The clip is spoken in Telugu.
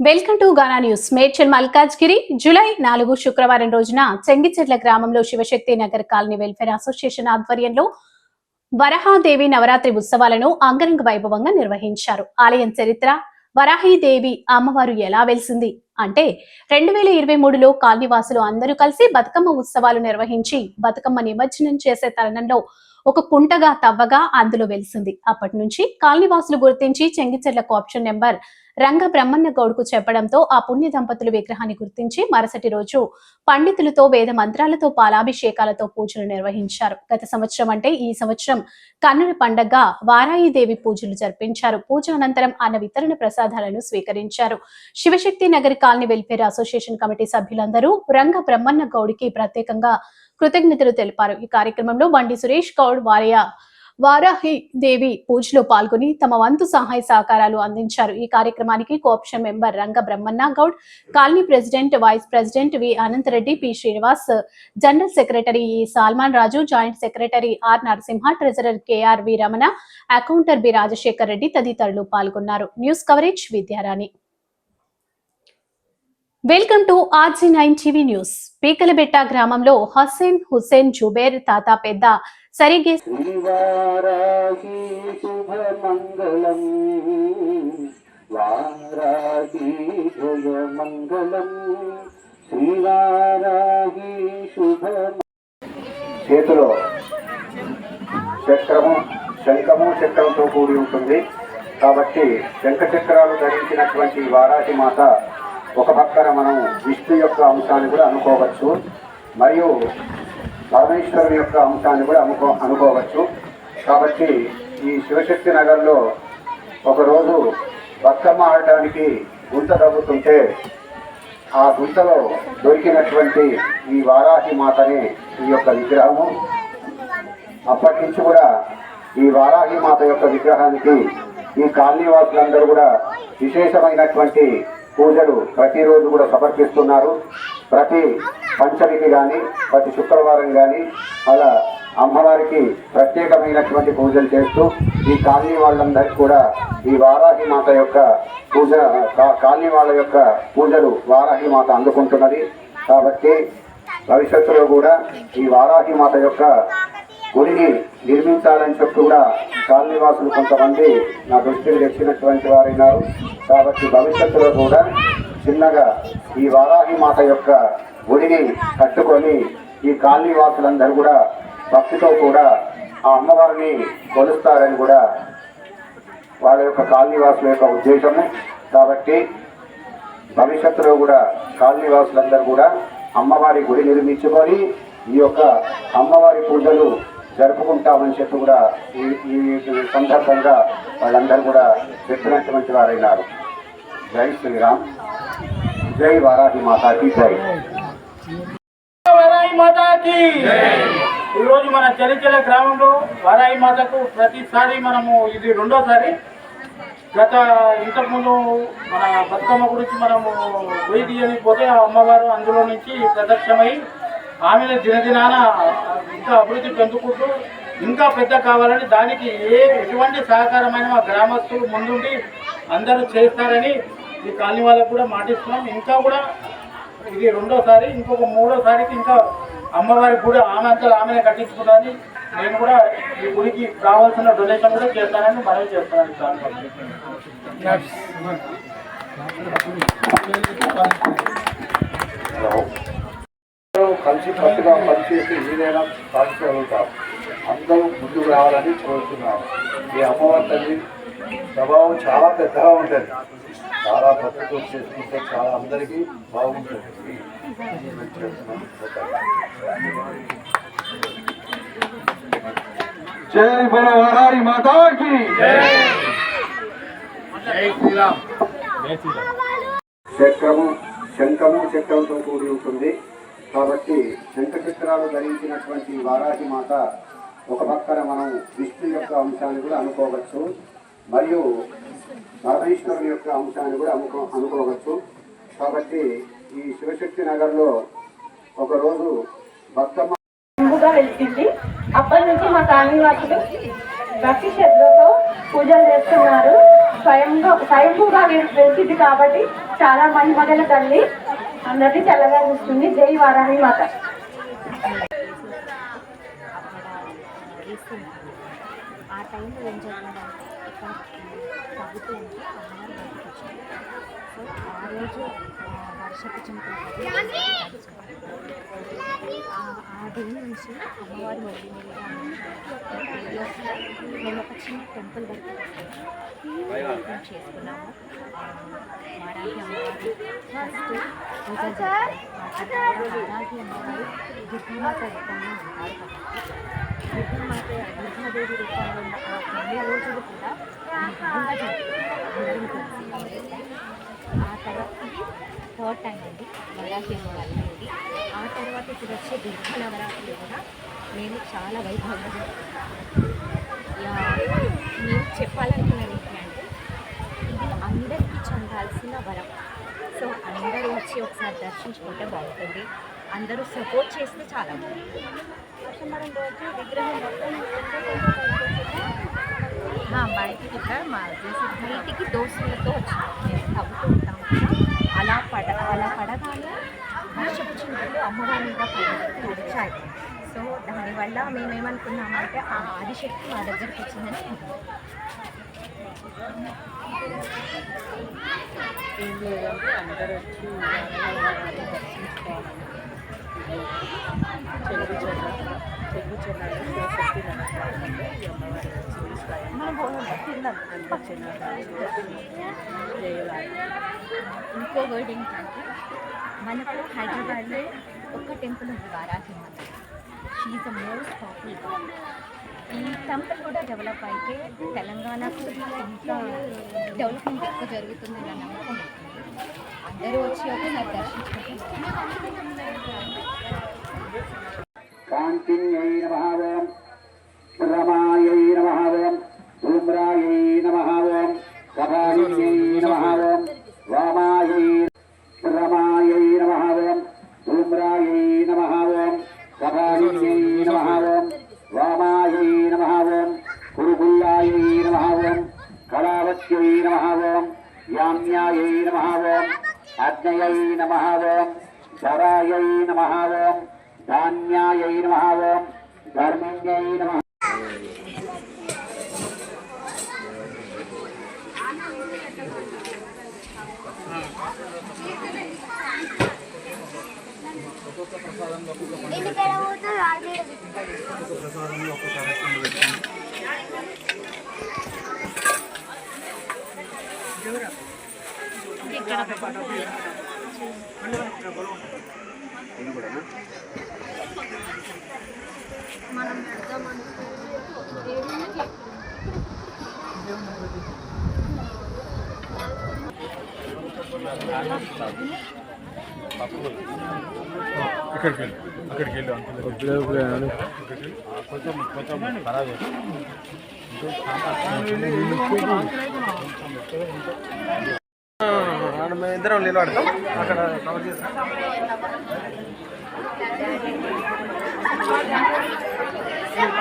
Welcome to Gaana news. Medchal Malkajgiri. July నాలుగు శుక్రవారం రోజున చెంగిచెర్ల గ్రామంలో Shivashakti Nagar colony welfare association ఆధ్వర్యంలో వరహాదేవి నవరాత్రి ఉత్సవాలను అంగరంగ వైభవంగా నిర్వహించారు. ఆలయం చరిత్ర వరాహీదేవి అమ్మవారు ఎలా వెలిసింది అంటే రెండు వేల ఇరవై మూడులో కాలనీవాసులు అందరూ కలిసి బతుకమ్మ ఉత్సవాలు నిర్వహించి బతుకమ్మ నిమజ్జనం చేసే తరుణంలో ఒక కుంటగా తవ్వగా అందులో వెలిసింది. అప్పటి నుంచి కాలనీవాసులు గుర్తించి చెంగిచెర్ల ఆప్షన్ నెంబర్ రంగ బ్రహ్మన్న గౌడ్కు చెప్పడంతో ఆ పుణ్య దంపతులు విగ్రహాన్ని గుర్తించి మరుసటి రోజు పండితులతో వేద మంత్రాలతో పాలాభిషేకాలతో పూజలు నిర్వహించారు. గత సంవత్సరం అంటే ఈ సంవత్సరం కన్నుల పండగ వారాయిదేవి పూజలు జరిపించారు. పూజ అనంతరం అన్న వితరణ ప్రసాదాలను స్వీకరించారు. Shivashakti Nagari colony welfare association committee సభ్యులందరూ రంగ బ్రహ్మన్న గౌడికి ప్రత్యేకంగా కృతజ్ఞతలు తెలిపారు. ఈ కార్యక్రమంలో బండి సురేష్ గౌడ్ వారయ వారాహి దేవి పూజలో పాల్గొని తమ వంతు సహాయ సహకారాలు అందించారు. ఈ కార్యక్రమానికి co-option member Ranga Brahmanna Goud colony president vice president V Anantha Reddy P Srinivas general secretary E Salman Raju joint secretary R Narasimha treasurer K R V Ramana accountant B Rajasekhar Reddy తదితరులు పాల్గొన్నారు. News coverage Vidyarani. Welcome to R G nine TV news. Peekalabetta గ్రామంలో హసేన్ హుసేన్ జుబేర్ తాత పెద్ద సరిగే చేతిలో చక్రము శంఖము చక్రంతో కూడి ఉంటుంది. కాబట్టి శంఖ చక్రాలు ధరించినటువంటి వారాహి మాత ఒక పక్కన మనం విష్ణు యొక్క అంశాన్ని కూడా అనుకోవచ్చు మరియు పరమేశ్వరుని యొక్క అంశాన్ని కూడా అనుకో అనుకోవచ్చు. కాబట్టి ఈ శివశక్తి నగర్లో ఒకరోజు బతుకమ్మ ఆడటానికి గుంత తగ్గుతుంటే ఆ గుంతలో దొరికినటువంటి ఈ వారాహి మాతనే ఈ యొక్క విగ్రహము. అప్పటి నుంచి కూడా ఈ వారాహి మాత యొక్క విగ్రహానికి ఈ కాలనీ వాసులందరూ కూడా విశేషమైనటువంటి పూజలు ప్రతిరోజు కూడా సమర్పిస్తున్నారు. ప్రతి పంచమికి కానీ ప్రతి శుక్రవారం కానీ అలా అమ్మవారికి ప్రత్యేకమైనటువంటి పూజలు చేస్తూ ఈ కాలనీ వాళ్ళందరికీ కూడా ఈ వారాహి మాత యొక్క పూజ కా- కాలనీ వాళ్ళ యొక్క పూజలు వారాహి మాత అందుకుంటున్నది. కాబట్టి భవిష్యత్తులో కూడా ఈ వారాహి మాత యొక్క గుడిని నిర్మించాలని చెప్పి కూడా కాలనీవాసులు కొంతమంది నా దృష్టిని తెచ్చినటువంటి వారైనారు కాబట్టి భవిష్యత్తులో కూడా చిన్నగా ఈ వారాహి మాత యొక్క గుడిని కట్టుకొని ఈ కాలనీవాసులందరూ కూడా భక్తితో కూడా ఆ అమ్మవారిని కొలుస్తారని కూడా వాళ్ళ యొక్క కాలనీవాసుల యొక్క ఉద్దేశము. కాబట్టి భవిష్యత్తులో కూడా కాలనీవాసులందరూ కూడా అమ్మవారి గుడి నిర్మించుకొని ఈ యొక్క అమ్మవారి పూజలు జరుపుకుంటామని చెప్పి కూడా ఈ ఈ సందర్భంగా వాళ్ళందరూ కూడా చెప్పినటువంటి వారైనారు. జై శ్రీరామ్. జై వారాహి మాతాకి జై. వరాయి మాతాకి ఈరోజు మన చరిచల గ్రామంలో వారాయి మాతకు ప్రతిసారి మనము ఇది రెండోసారి. గత ఇంతకుముందు మన బతుకమ్మ గురించి మనము వెయ్యి తీయని పోతే ఆ అమ్మవారు అందులో నుంచి ప్రదక్షమై ఆమె దినదినాన ఇంకా అభివృద్ధి పెంచుకుంటూ ఇంకా పెద్ద కావాలని దానికి ఏ ఎటువంటి సహకారమైన మా గ్రామస్తులు ముందుండి అందరూ చేస్తారని ఈ కాలనీ వాళ్ళకు కూడా మాటిస్తున్నాం. ఇంకా కూడా ఇది రెండోసారి ఇంకొక మూడోసారికి ఇంకా అమ్మవారికి కూడా ఆమె అంతా ఆమెనే కట్టించుకుంటానని నేను కూడా ఈ గుడికి కావాల్సిన డొనేషన్ కూడా చేస్తానని మనవి చేస్తాను సార్ కలిసి కట్టుగా పనిచేసి ఏదైనా సాధించగలుగుతాం అందరూ ముందుకు రావాలని కోరుతున్నాం. ఈ అమ్మవారి తల్లి ప్రభావం చాలా పెద్దగా ఉంటుంది. చాలా భక్తితో చేసుకుంటే చాలా అందరికీ బాగుంటుంది. జై బల వరారి మాతాకి! చక్రము శంఖము చక్రంతో కూడి ఉంటుంది. కాబట్టి శంఖ చక్రాలు ధరించినటువంటి వారాహి మాత ఒక పక్కన మనం విష్ణు యొక్క అంశాన్ని కూడా అనుకోవచ్చు మరియు పరమేశ్వరుని యొక్క అంశాన్ని కూడా అనుకో అనుకోవచ్చు. కాబట్టి ఈ శివశక్తి నగర్లో ఒకరోజు భక్తమ్మ ముందుగా వెలిసింది అప్పటి నుంచి మా కాలనీ భక్తి శ్రద్ధతో పూజలు చేస్తున్నారు. స్వయంగా స్వయంభూగా వె- వెలిసింది కాబట్టి చాలా మహిమగల తల్లి. అందరినీ తెల్లగా చూస్తుంది జై వారాహి మాత. ఆ టైంలో ఏం జరిగిందంటే ఇక్కడ తగ్గుతుంది అమ్మవారు సో ఆ రోజు వర్షపు చినుకులు పడి నుంచి అమ్మవారి మేము ఒక చిన్న టెంపుల్ వరకు చేసుకున్నాము ఆ, వారాహి ఫస్ట్ పూజ చేస్తారు. అమ్మవారు దుర్గామాత రూపంలో ఉంటారు దుర్గామాత దుర్గాదేవి రూపంలో ఉన్న ఆ తొమ్మిది రోజులు కూడా ఆ తర్వాత థర్డ్ టైం అండి నవరాత్రి అమ్మవారి ఆ తర్వాత ఇప్పుడు వచ్చే దుర్గా నవరాత్రులు కూడా మేము చాలా వైభవంగా మేము చెప్పాలనుకున్నది ఏంటి అంటే ఇది అందరికీ చెందాల్సిన వరం. సో అందరూ వచ్చి ఒకసారి దర్శించుకుంటే బాగుంటుంది. అందరూ సపోర్ట్ చేస్తే చాలా బాగుంటుంది. విగ్రహం బయటికి ఇక్కడ మా చేసి బయటికి దోశలతో వచ్చినాం మేము తవ్వుతూ ఉంటాం కదా. అలా పడ అలా పడగానే వర్షపు చినుకలు అమ్మవారి మీద పడి వచ్చాయి సో దానివల్ల మేము ఏమనుకున్నామంటే ఆ ఆదిశక్తి మా దగ్గరికి వచ్చిందని అనుకున్నాం. ఏం లేదంటే అందరూ వచ్చి వారాన్ని దర్శించుకోవాలని చెరువు చెల్ల చెరువు చెల్లాలి శివశక్తి నమస్కారంలో ఈ అమ్మవారి వచ్చి స్వయం అందరు చెల్లాలి జయవారి ఇంకో వర్డ్ ఏంటంటే మనకు హైదరాబాద్లో ఒక్క టెంపుల్ ఉంది Varahi Mata she the most popular ఈ టెంపుల్ కూడా డెవలప్ అయితే తెలంగాణకు ఇంకా డెవలప్మెంట్ ఎక్కువ జరుగుతుంది అన్న నమ్మకం. అందరూ వచ్చి ఒకసారి దర్శించుకుంటారు. ధరాయై నమః ఓం ధాన్యాయై నమః ఓం ధర్మణ్యై నమః ఇక్కడికి వెళ్ళి అక్కడికి వెళ్ళి. అంకుల్ కొంచెం కొంచెం ఖరాబ్ ఇద్దరం నిలబడతాం. అక్కడ కవర్ చేస్తాం